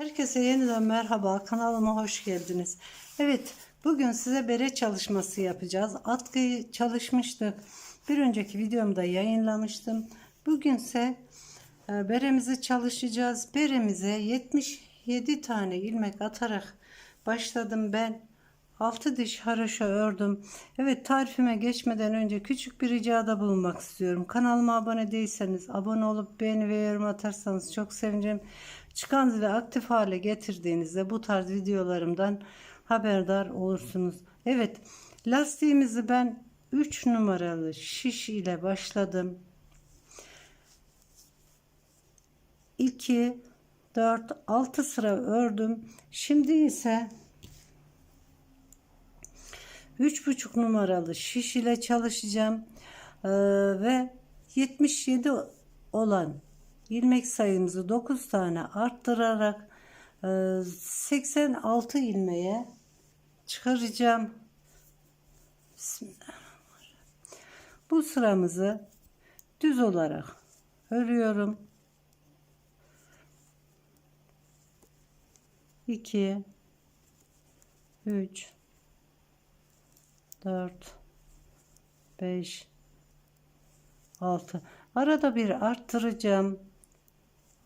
Herkese yeniden merhaba. Kanalıma hoş geldiniz. Evet, bugün size bere çalışması yapacağız. Atkıyı çalışmıştık. Bir önceki videomda yayınlamıştım. Bugünse e, beremizi çalışacağız. Beremize 77 tane ilmek atarak başladım ben. 6 diş haroşa ördüm. Evet tarifime geçmeden önce küçük bir ricada bulunmak istiyorum. Kanalıma abone değilseniz abone olup beğeni ve yorum atarsanız çok sevinirim. Çıkan zili aktif hale getirdiğinizde bu tarz videolarımdan haberdar olursunuz. Evet lastiğimizi ben 3 numaralı şiş ile başladım. 2 4 6 sıra ördüm. Şimdi ise üç buçuk numaralı şiş ile çalışacağım Ee, ve 77 olan ilmek sayımızı 9 tane arttırarak e, 86 ilmeğe çıkaracağım. Bismillahirrahmanirrahim. Bu sıramızı düz olarak örüyorum. 2 3 4 5 6 arada bir arttıracağım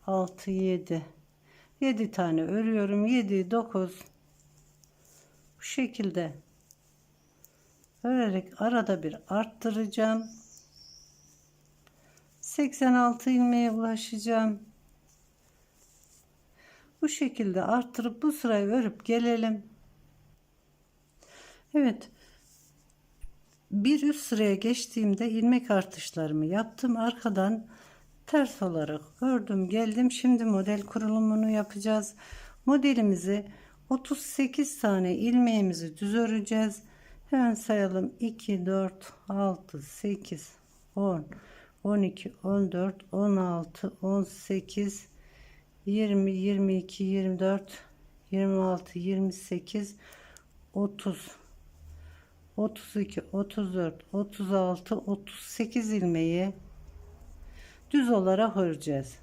6 7 7 tane örüyorum. 7 9 bu şekilde örerek arada bir arttıracağım. 86 ilmeğe ulaşacağım. Bu şekilde arttırıp bu sırayı örüp gelelim. Evet. Bir üst sıraya geçtiğimde ilmek artışlarımı yaptım. Arkadan ters olarak ördüm geldim. Şimdi model kurulumunu yapacağız. Modelimizi 38 tane ilmeğimizi düz öreceğiz. Hemen sayalım. 2 4 6 8 10 12 14 16 18 20 22 24 26 28 30 32, 34, 36, 38 ilmeği düz olarak öreceğiz.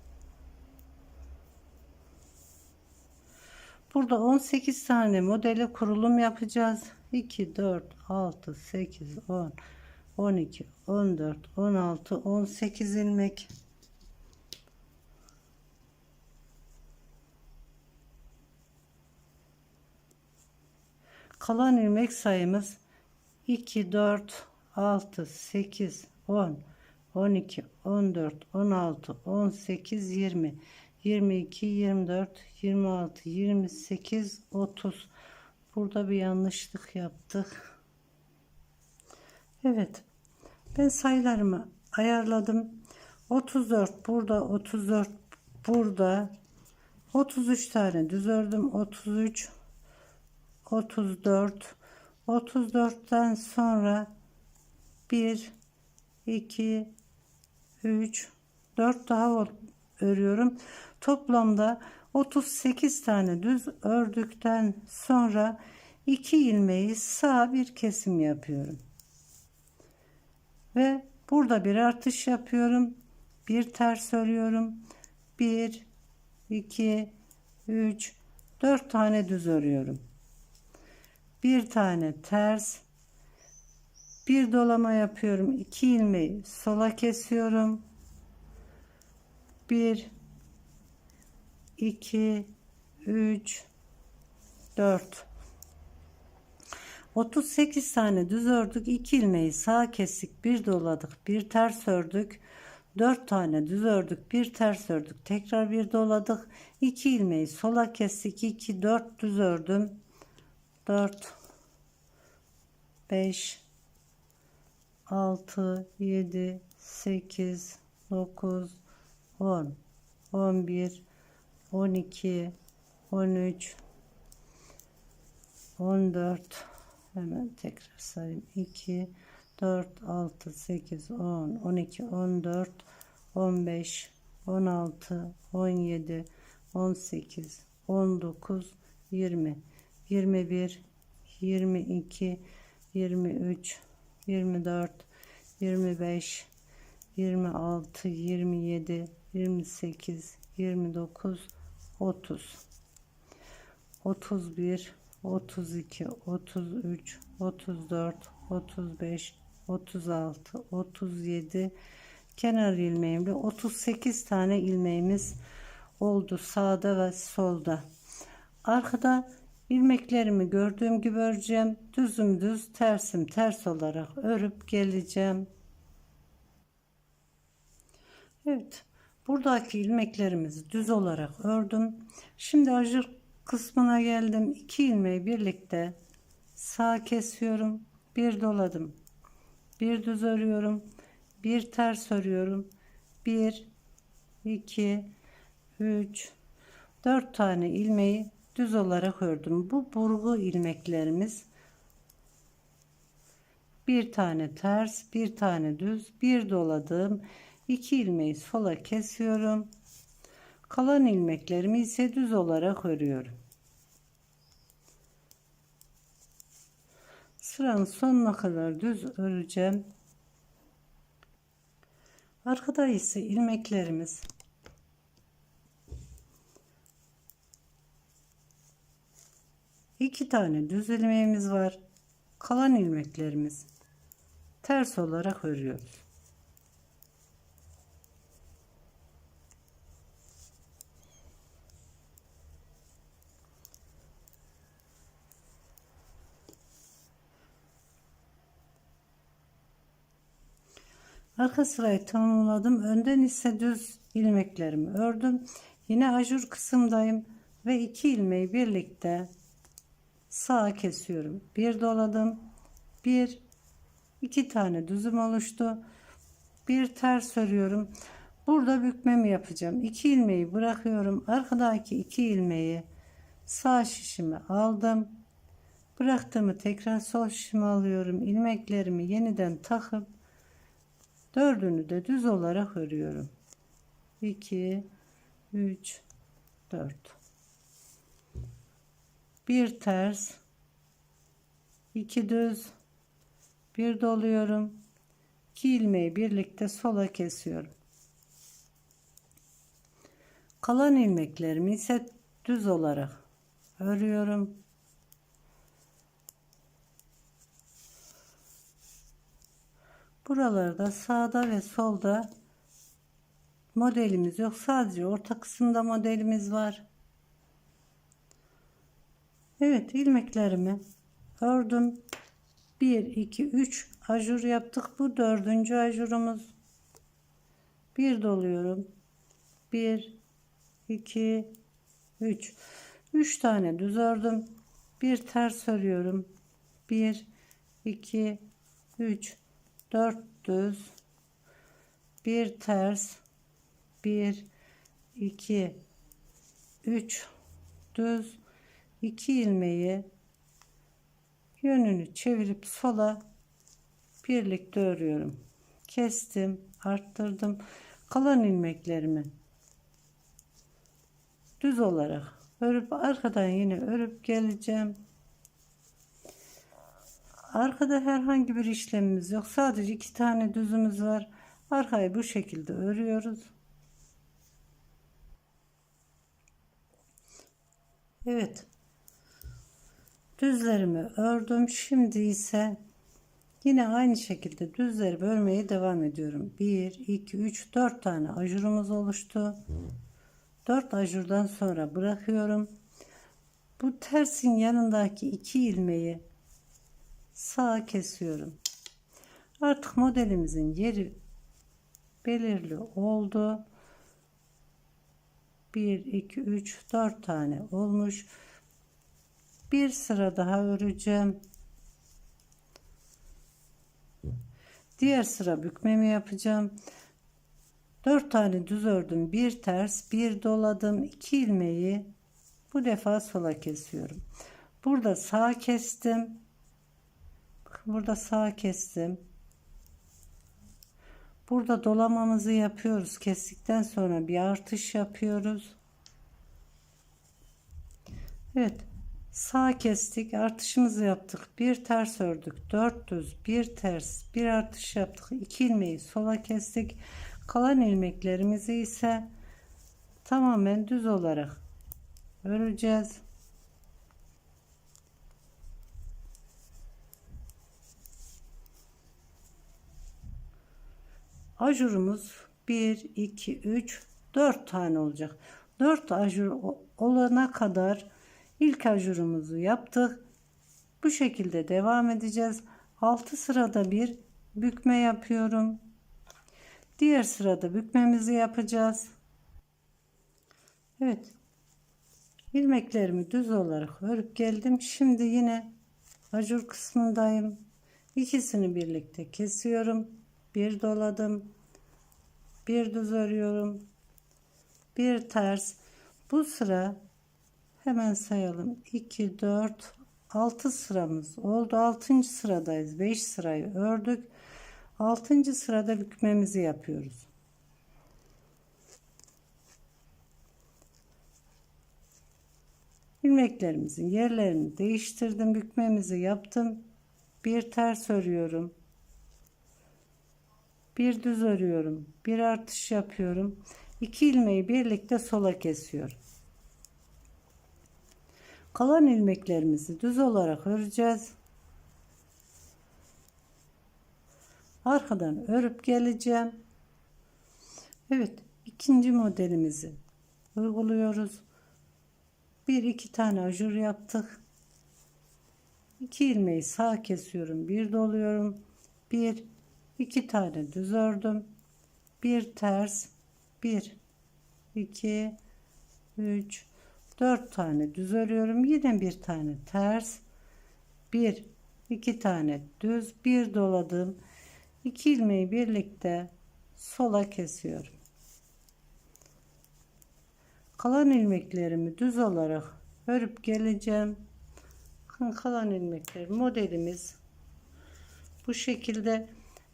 Burada 18 tane modeli kurulum yapacağız. 2, 4, 6, 8, 10, 12, 14, 16, 18 ilmek. Kalan ilmek sayımız 2, 4, 6, 8, 10, 12, 14, 16, 18, 20, 22, 24, 26, 28, 30. Burada bir yanlışlık yaptık. Evet. Ben sayılarımı ayarladım. 34 burada, 34 burada. 33 tane düz ördüm. 33 34 34'ten sonra 1 2 3 4 daha örüyorum. Toplamda 38 tane düz ördükten sonra 2 ilmeği sağ bir kesim yapıyorum. Ve burada bir artış yapıyorum. Bir ters örüyorum. 1 2 3 4 tane düz örüyorum bir tane ters bir dolama yapıyorum iki ilmeği sola kesiyorum. Bir iki üç dört. 38 tane düz ördük 2 ilmeği sağ kesik bir doladık bir ters ördük. 4 tane düz ördük bir ters ördük tekrar bir doladık. 2 ilmeği sola kestik 2 4 düz ördüm. 4 5 6 7 8 9 10 11 12 13 14 hemen tekrar sayayım. 2 4 6 8 10 12 14 15 16 17 18 19 20 21 22 23 24 25 26 27 28 29 30 31 32 33 34 35 36 37 kenar ilmeğimle 38 tane ilmeğimiz oldu sağda ve solda. Arkada ilmeklerimi gördüğüm gibi öreceğim. Düzüm düz tersim ters olarak örüp geleceğim. Evet buradaki ilmeklerimizi düz olarak ördüm. Şimdi ajur kısmına geldim. İki ilmeği birlikte sağ kesiyorum. Bir doladım. Bir düz örüyorum. Bir ters örüyorum. 1 2 3 4 tane ilmeği düz olarak ördüm. Bu burgu ilmeklerimiz. Bir tane ters bir tane düz bir doladım. İki ilmeği sola kesiyorum. Kalan ilmeklerimi ise düz olarak örüyorum. Sıranın sonuna kadar düz öreceğim. Arkada ise ilmeklerimiz iki tane düz ilmeğimiz var. Kalan ilmeklerimiz ters olarak örüyoruz. Arka sırayı tamamladım. Önden ise düz ilmeklerimi ördüm. Yine ajur kısımdayım ve iki ilmeği birlikte sağa kesiyorum. Bir doladım. Bir iki tane düzüm oluştu. Bir ters örüyorum. Burada bükmemi yapacağım. İki ilmeği bırakıyorum. Arkadaki iki ilmeği sağ şişime aldım. Bıraktığımı tekrar sol şişime alıyorum. İlmeklerimi yeniden takıp Dördünü de düz olarak örüyorum. 2 3 4 bir ters. İki düz. Bir doluyorum. İki ilmeği birlikte sola kesiyorum. Kalan ilmeklerimi ise düz olarak örüyorum. Buralarda sağda ve solda modelimiz yok. Sadece orta kısımda modelimiz var. Evet ilmeklerimi ördüm. 1, 2, 3 ajur yaptık. Bu dördüncü ajurumuz. Bir doluyorum. 1, 2, 3. 3 tane düz ördüm. Bir ters örüyorum. 1, 2, 3. 4 düz bir ters 1 2 3 düz 2 ilmeği yönünü çevirip sola birlikte örüyorum kestim arttırdım kalan ilmeklerimi düz olarak örüp arkadan yine örüp geleceğim Arkada herhangi bir işlemimiz yok. Sadece iki tane düzümüz var. Arkayı bu şekilde örüyoruz. Evet. Düzlerimi ördüm. Şimdi ise yine aynı şekilde düzleri örmeye devam ediyorum. 1, 2, 3, 4 tane ajurumuz oluştu. 4 ajurdan sonra bırakıyorum. Bu tersin yanındaki iki ilmeği sağa kesiyorum. Artık modelimizin yeri belirli oldu. 1 2 3 4 tane olmuş. Bir sıra daha öreceğim. Diğer sıra bükmemi yapacağım. 4 tane düz ördüm. Bir ters, bir doladım. 2 ilmeği bu defa sola kesiyorum. Burada sağ kestim burada sağ kestim. Burada dolamamızı yapıyoruz. Kestikten sonra bir artış yapıyoruz. Evet. Sağ kestik, artışımızı yaptık. Bir ters ördük, 4 düz, bir ters, bir artış yaptık. 2 ilmeği sola kestik. Kalan ilmeklerimizi ise tamamen düz olarak öreceğiz. Ajurumuz 1 2 3 4 tane olacak. 4 ajur olana kadar ilk ajurumuzu yaptık. Bu şekilde devam edeceğiz. 6 sırada bir bükme yapıyorum. Diğer sırada bükmemizi yapacağız. Evet. ilmeklerimi düz olarak örüp geldim. Şimdi yine ajur kısmındayım. İkisini birlikte kesiyorum. Bir doladım. Bir düz örüyorum. Bir ters. Bu sıra hemen sayalım. 2 4 6 sıramız oldu. 6. sıradayız. 5 sırayı ördük. 6. sırada bükmemizi yapıyoruz. ilmeklerimizin yerlerini değiştirdim. Bükmemizi yaptım. Bir ters örüyorum. Bir düz örüyorum. Bir artış yapıyorum. İki ilmeği birlikte sola kesiyorum. Kalan ilmeklerimizi düz olarak öreceğiz. Arkadan örüp geleceğim. Evet, ikinci modelimizi uyguluyoruz. Bir iki tane ajur yaptık. İki ilmeği sağ kesiyorum. Bir doluyorum. Bir iki tane düz ördüm. Bir ters. Bir iki üç dört tane düz örüyorum. Yine bir tane ters. Bir iki tane düz. Bir doladım. İki ilmeği birlikte sola kesiyorum. Kalan ilmeklerimi düz olarak örüp geleceğim. Kalan ilmekler modelimiz bu şekilde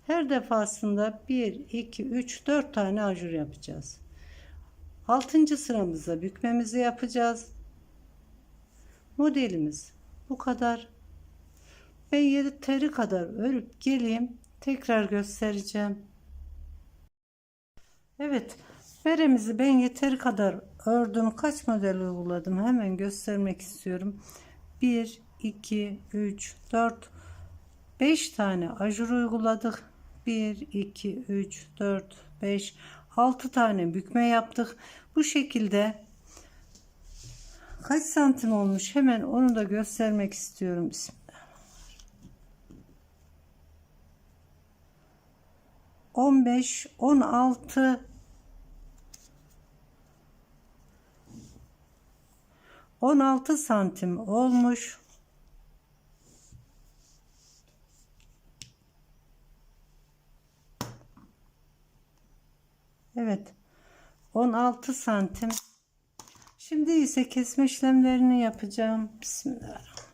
her defasında 1 2 3 4 tane ajur yapacağız. 6. sıramızda bükmemizi yapacağız. Modelimiz bu kadar. Ben yeteri kadar örüp geleyim. Tekrar göstereceğim. Evet. Beremizi ben yeteri kadar ördüm. Kaç model uyguladım? Hemen göstermek istiyorum. 1, 2, 3, 4, 5 tane ajur uyguladık. 1, 2, 3, 4, 5, 6 tane bükme yaptık. Bu şekilde kaç santim olmuş? Hemen onu da göstermek istiyorum. Bismillah. 15, 16 16 santim olmuş. Evet. 16 santim. Şimdi ise kesme işlemlerini yapacağım. Bismillahirrahmanirrahim.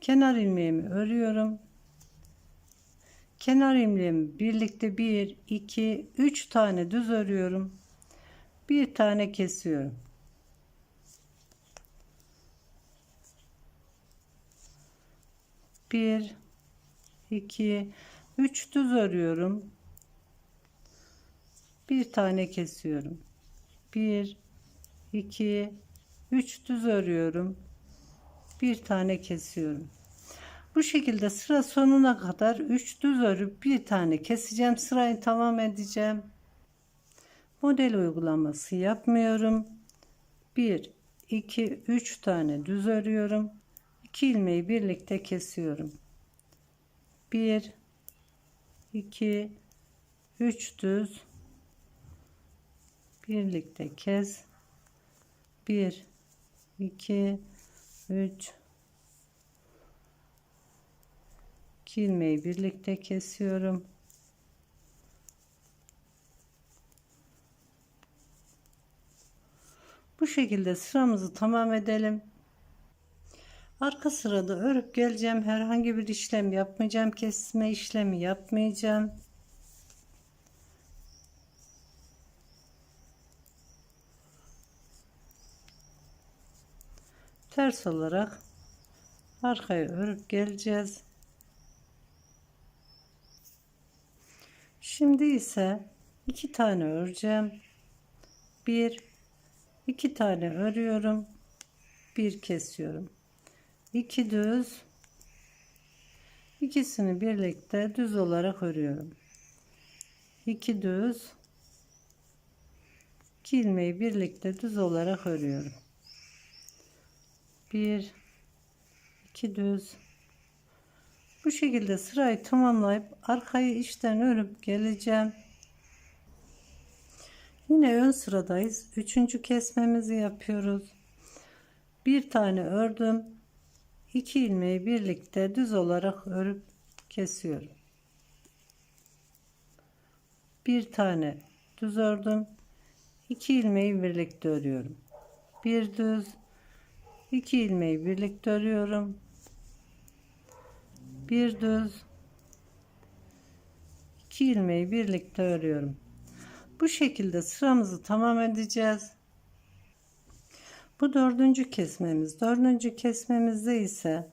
Kenar ilmeğimi örüyorum. Kenar ilmeğimi birlikte 1, 2, 3 tane düz örüyorum. Bir tane kesiyorum. Bir, iki, üç düz örüyorum. Bir tane kesiyorum. Bir, iki, üç düz örüyorum. Bir tane kesiyorum. Bu şekilde sıra sonuna kadar 3 düz örüp bir tane keseceğim. Sırayı tamam edeceğim. Model uygulaması yapmıyorum. 1 2 3 tane düz örüyorum. 2 ilmeği birlikte kesiyorum. 1 2 3 düz birlikte kes. 1 2 3 2 ilmeği birlikte kesiyorum. Bu şekilde sıramızı tamam edelim. Arka sırada örüp geleceğim. Herhangi bir işlem yapmayacağım. Kesme işlemi yapmayacağım. Ters olarak arkaya örüp geleceğiz. Şimdi ise iki tane öreceğim. Bir, iki tane örüyorum. bir kesiyorum. 2 düz ikisini birlikte düz olarak örüyorum. 2 düz 2 ilmeği birlikte düz olarak örüyorum. 1 2 düz bu şekilde sırayı tamamlayıp arkayı içten örüp geleceğim. Yine ön sıradayız. Üçüncü kesmemizi yapıyoruz. Bir tane ördüm. İki ilmeği birlikte düz olarak örüp kesiyorum. Bir tane düz ördüm. İki ilmeği birlikte örüyorum. Bir düz, iki ilmeği birlikte örüyorum. Bir düz, iki ilmeği birlikte örüyorum. Bu şekilde sıramızı tamam edeceğiz. Bu dördüncü kesmemiz. Dördüncü kesmemizde ise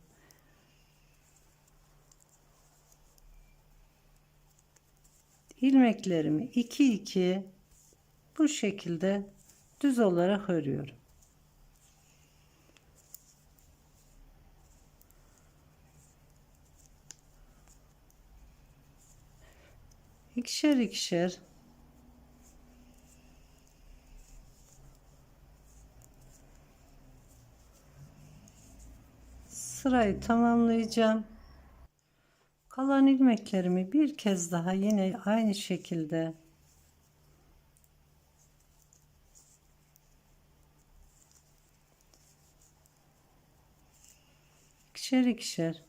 ilmeklerimi 2 2 bu şekilde düz olarak örüyorum. ikişer ikişer sırayı tamamlayacağım. Kalan ilmeklerimi bir kez daha yine aynı şekilde ikişer ikişer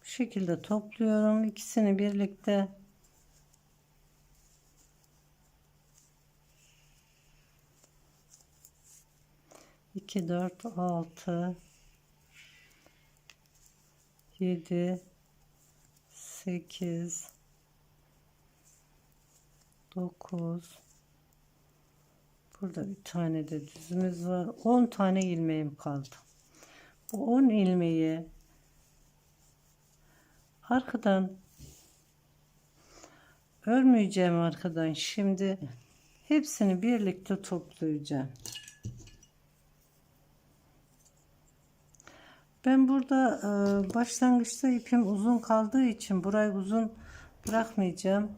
bu şekilde topluyorum ikisini birlikte iki dört altı yedi sekiz dokuz. Burada bir tane de düzümüz var. 10 tane ilmeğim kaldı. Bu 10 ilmeği arkadan örmeyeceğim arkadan şimdi. Hepsini birlikte toplayacağım ben burada e, başlangıçta ipim uzun kaldığı için burayı uzun bırakmayacağım.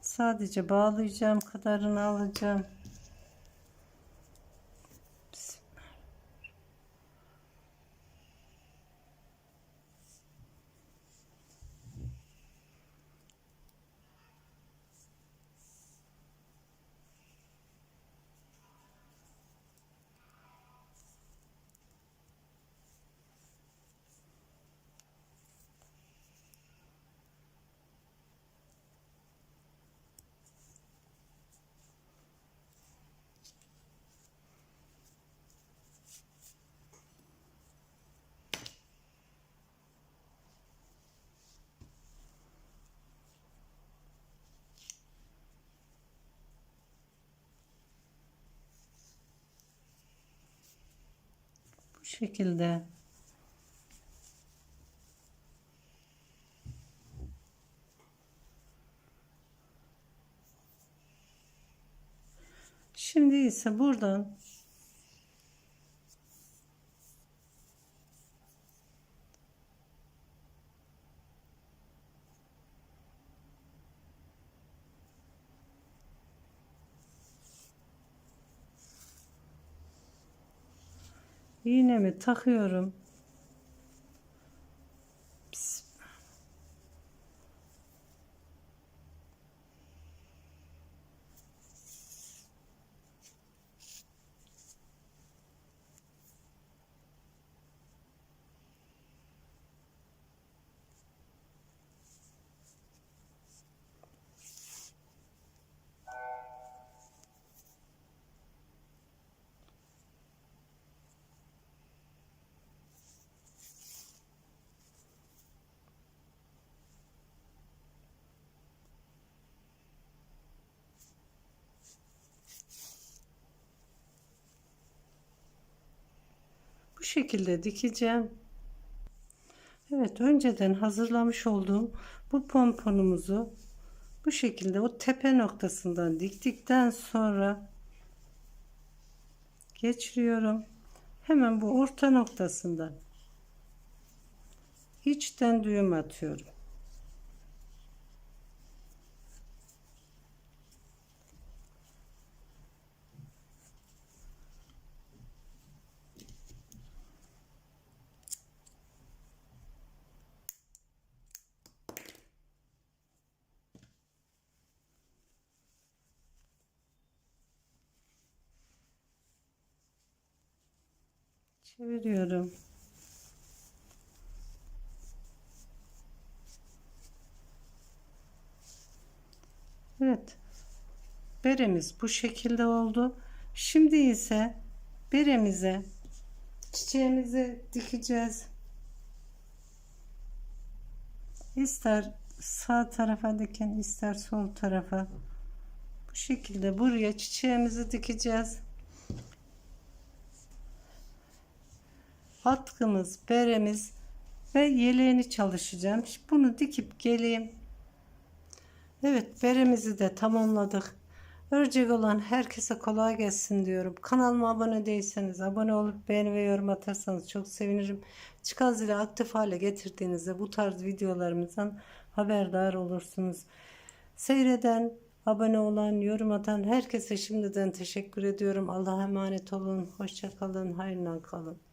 Sadece bağlayacağım kadarını alacağım bu şekilde. Şimdi ise buradan iğnemi takıyorum. Bu şekilde dikeceğim. Evet önceden hazırlamış olduğum bu pomponumuzu bu şekilde o tepe noktasından diktikten sonra geçiriyorum. Hemen bu orta noktasından içten düğüm atıyorum. Çeviriyorum. Evet. Beremiz bu şekilde oldu. Şimdi ise beremize çiçeğimizi dikeceğiz. İster sağ tarafa dikin, ister sol tarafa. Bu şekilde buraya çiçeğimizi dikeceğiz. Atkımız, beremiz ve yeleğini çalışacağım. Şimdi Bunu dikip geleyim. Evet beremizi de tamamladık. Örecek olan herkese kolay gelsin diyorum. Kanalıma abone değilseniz abone olup beğeni ve yorum atarsanız çok sevinirim. Çıkan zili aktif hale getirdiğinizde bu tarz videolarımızdan haberdar olursunuz. Seyreden, abone olan, yorum atan herkese şimdiden teşekkür ediyorum. Allah'a emanet olun. Hoşça kalın. Hayırla kalın.